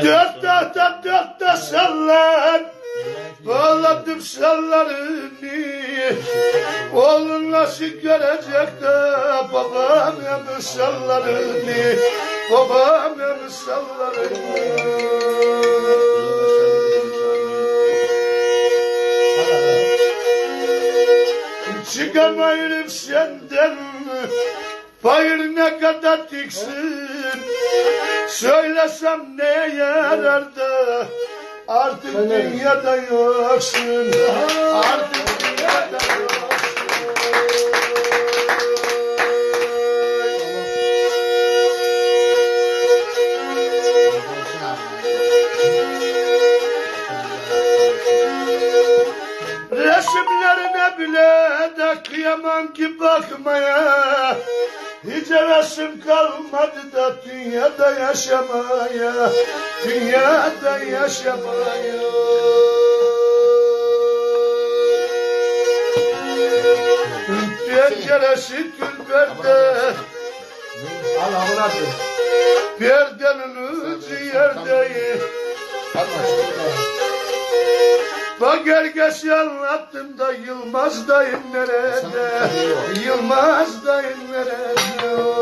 Dört tahta dört da sallar Bağladım sallarını Oğlun nasıl görecek de Babam yanı sallarını Babam yanı sallarını Çıkamayırım senden Bayır ne kadar diksin Söylesem neye yarar da Artık dünyada yoksun. Artık dünyada yoksun Hevesim kalmadı da dünyada yaşamaya Dünyada yaşamaya Penceresi tülberde Al amına koyayım. Perdenin ucu yerdeyim Bak herkes anlattım da Yılmaz dayım nerede? Yılmaz dayım nerede?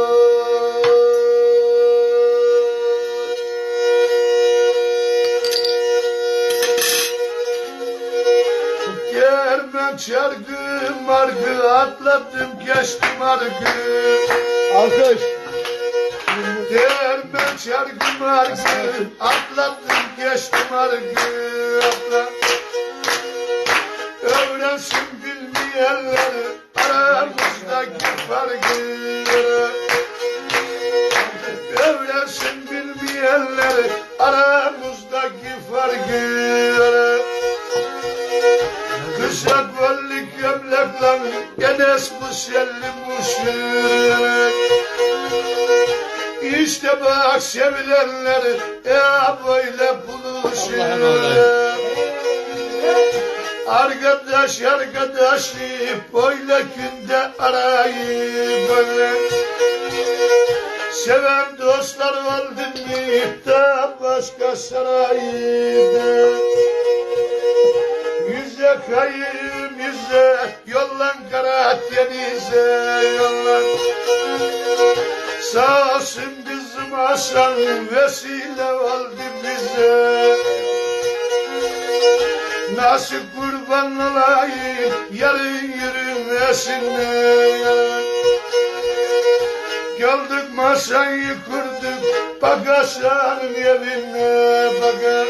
Germen çargı margı atladım geçtim argı Alkış. Dermen çargı margı atladım geçtim atladım Öğrensin bilmeyenler aramızdaki farkı. Öğrensin bilmeyenler aramızdaki farkı Bu selli muşur İşte bak sevilenler ya böyle buluşur Arkadaş arkadaş böyle günde arayıp böyle. Seven dostlar oldu mu da başka sarayda. Yüze kayım yüze yollan Karadeniz'e yollan. Sağ olsun bizim Hasan vesile oldu bize. Nasıl kurban olayım yarın yürümesine Geldik masayı kurduk Bagaşanın evine bakar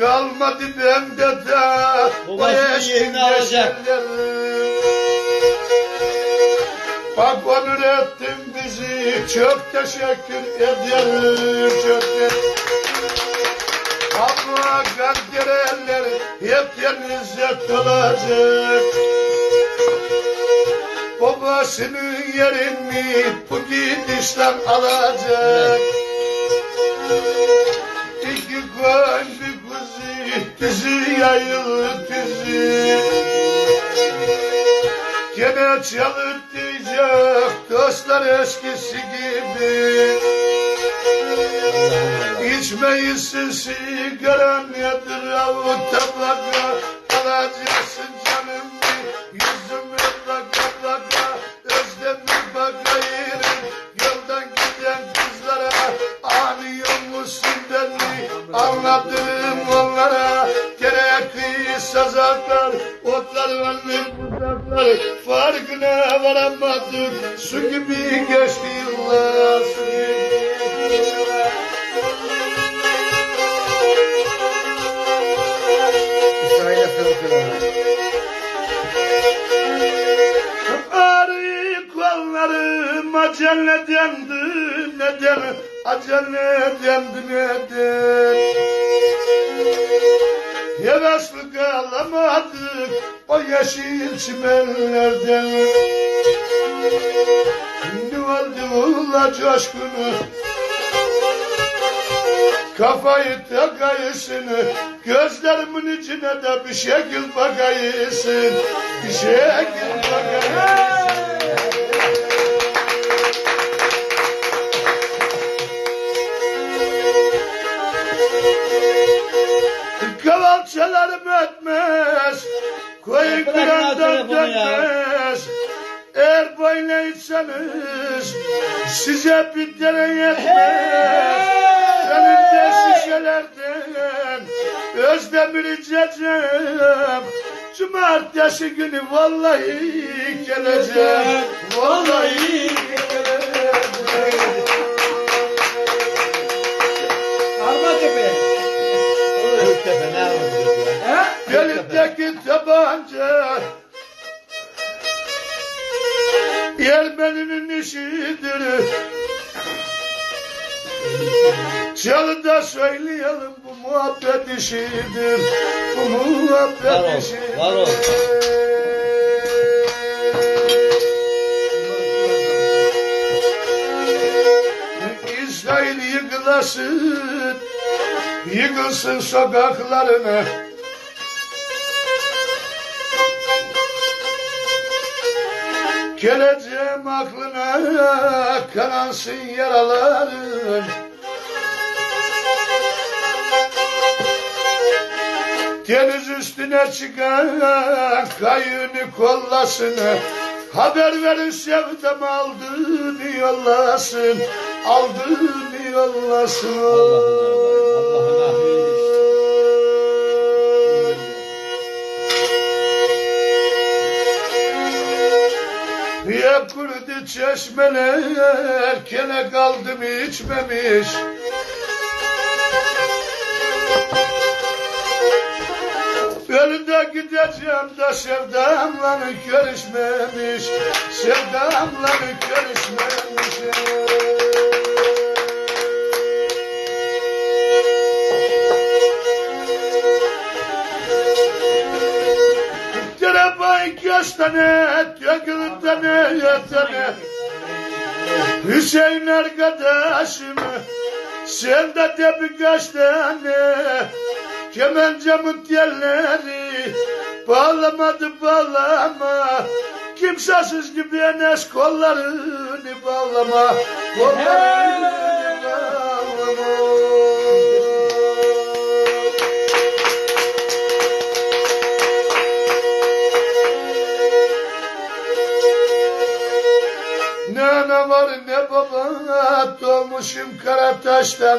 Kalmadı bende de Babasının yerini alacak. Bak onur ettin bizi çok teşekkür ederim çok teşekkür. Ama kandereller hep denize dolacak Babasının yerini bu gidişten alacak kuzu, düzü yayılı düzü Gene çalıp diyecek dostlar eskisi gibi. İçmeyisin sigaran nedir avu tabaka Alacaksın canım yüzüme baka baka. Özlemi bakayırım yoldan giden kızlara Ağlıyor musun? beni Gerekli sazaklar otlar ve buzaklar Farkına varamadık su gibi geçti yıllar su gibi. İsrail'e sarılsın. Ağrı kollarım acele dendi neden acele dendi neden Hevesli kalamadık o yeşil çimenlerden Ne oldu ula coşkunu Kafayı takayısın Gözlerimin içine de bir şekil bakayısın Bir şekil bakayısın Kalçalarım ötmez. Koyun Bırakın kıran al telefonu ya. dönmez. Eğer böyleyseniz size bir dere yetmez. Benim de şişelerden Özdemir içeceğim Cumartesi günü vallahi geleceğim Vallahi geleceğim Armatepe. Göktepe ne yapıyorsun ya? Elindeki tabanca Ermeninin işidir Çalıda söyleyelim bu muhabbet işidir Bu muhabbet Var ol, işidir var ol. İsrail yıkılasın Yıkılsın sokaklarına. Geleceğim aklına kanansın yaraların. Deniz üstüne çıkan kayını kollasın. Haber verin sevdam aldığını yollasın. Aldığını yollasın Kurudu çeşmeler Kene kaldım içmemiş. Önünde gideceğim de sevdamla görüşmemiş Sevdamla görüşmemiş Terebay göstene, dökülüntene, yetene Hüseyin arkadaşım Sen de de birkaç tane Kemencamın telleri Bağlamadı bağlama. Kimsesiz gibi enes kollarını bağlama. Kollarını bağlama baba Doğmuşum kara taştan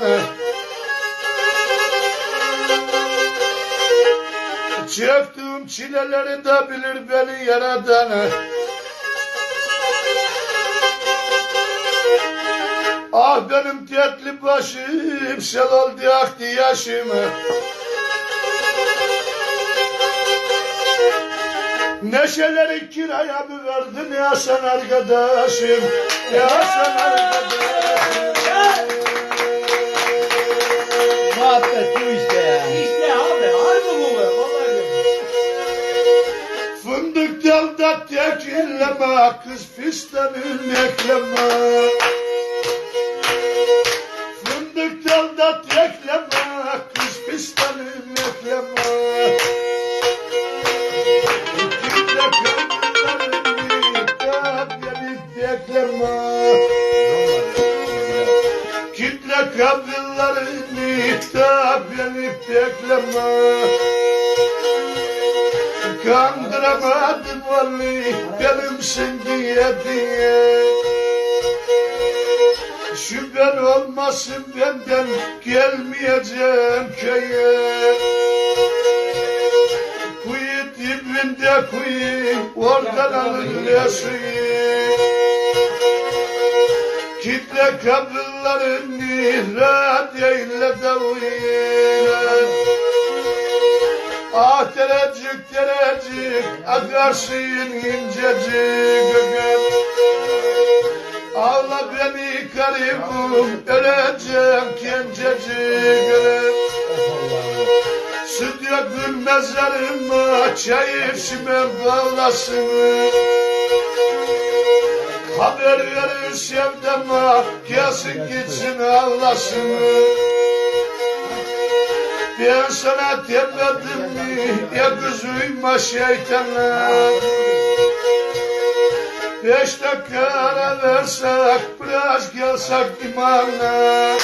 Çektiğim çileleri de bilir beni yaradan Ah benim dertli başım Sel oldu aktı yaşım. Neşeleri kiraya mı verdin ya sen arkadaşım? Ya sen arkadaşım Muhabbet bu işte ya. İşte abi harbi bu be vallahi. Fındık dalda tekilleme Kız fistanın ekleme Kabirlerini da beni bekleme. Kandıramadım vallahi benimsin diye diye. Şüphen olmasın benden gelmeyeceğim köye. Kuyu dibinde kuyu oradan alır suyu Kitle kabirlerini radyeyle de uyur Ah terecik terecik akarsın incecik ögüm Ağla beni garibim öleceğim gencecik ölüm Süt yakın mezarıma çay içime bağlasın Haber verin sevdama gelsin gitsin ağlasın ben sana demedim mi ya kızıyma şeytana? Beş dakika ara versek biraz gelsek imana